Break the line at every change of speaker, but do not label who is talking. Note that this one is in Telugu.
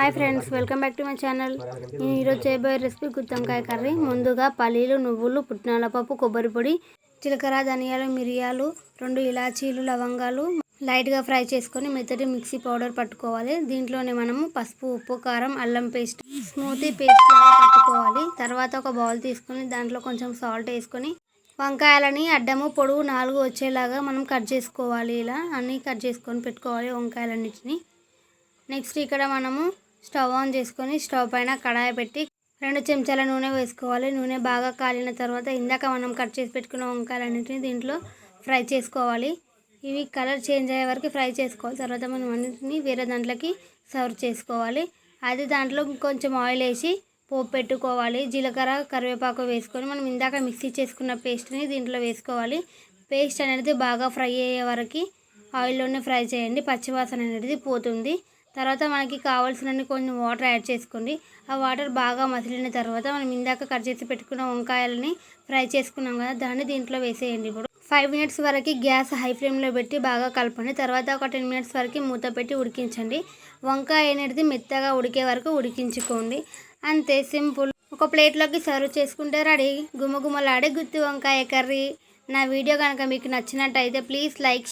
Hi friends welcome back to my channel నేను ఈరోజు చేయబోయే రెసిపీ గుత్తంకాయ కర్రీ. ముందుగా పల్లీలు నువ్వులు పుట్నాల పప్పు కొబ్బరి పొడి జీలకర్ర ధనియాలు మిరియాలు రెండు ఇలాచీలు లవంగాలు లైట్గా ఫ్రై చేసుకొని మెత్తటి మిక్సీ పౌడర్ పట్టుకోవాలి. దీంట్లోనే మనము పసుపు ఉప్పు కారం అల్లం పేస్ట్ స్మూతీ పేస్ట్ లాగా పట్టుకోవాలి. తర్వాత ఒక బౌల్ తీసుకొని దాంట్లో కొంచెం సాల్ట్ వేసుకొని వంకాయలని అడ్డము పొడవు నాలుగు వచ్చేలాగా మనం కట్ చేసుకోవాలి. ఇలా అన్నీ కట్ చేసుకొని పెట్టుకోవాలి వంకాయలన్నిటిని. నెక్స్ట్ ఇక్కడ మనము స్టవ్ ఆన్ చేసుకొని స్టవ్ పైన కడాయి పెట్టి రెండు చెంచాల నూనె వేసుకోవాలి. నూనె బాగా కాలిన తర్వాత ఇందాక మనం కట్ చేసి పెట్టుకున్న వంకాయలన్నింటినీ దీంట్లో ఫ్రై చేసుకోవాలి. ఇవి కలర్ చేంజ్ అయ్యే వరకు ఫ్రై చేసుకోవాలి. తర్వాత మనం అన్నింటినీ వేరే దాంట్లోకి సర్వ్ చేసుకోవాలి. అది దాంట్లో కొంచెం ఆయిల్ వేసి పోపు పెట్టుకోవాలి. జీలకర్ర కరివేపాకు వేసుకొని మనం ఇందాక మిక్సీ చేసుకున్న పేస్ట్ని దీంట్లో వేసుకోవాలి. పేస్ట్ అనేది బాగా ఫ్రై అయ్యే వరకు ఆయిల్లోనే ఫ్రై చేయండి. పచ్చివాసన అనేది పోతుంది. తర్వాత మనకి కావాల్సినన్ని కొన్ని వాటర్ యాడ్ చేసుకోండి. ఆ వాటర్ బాగా మసిలిన తర్వాత మనం ఇందాక కట్ చేసి పెట్టుకున్న వంకాయలని ఫ్రై చేసుకున్నాం కదా దాన్ని దీంట్లో వేసేయండి ఇప్పుడు. ఫైవ్ మినిట్స్ వరకు గ్యాస్ హై ఫ్లేమ్లో పెట్టి బాగా కలపండి. తర్వాత ఒక టెన్ మినిట్స్ వరకు మూత పెట్టి ఉడికించండి. వంకాయ అనేది మెత్తగా ఉడికే వరకు ఉడికించుకోండి. అంతే సింపుల్. ఒక ప్లేట్లోకి సర్వ్ చేసుకుంటే రెడీ. గుమ్మగుమ్మలాడే గుత్తి వంకాయ కర్రీ. నా వీడియో కనుక మీకు నచ్చినట్టయితే ప్లీజ్ లైక్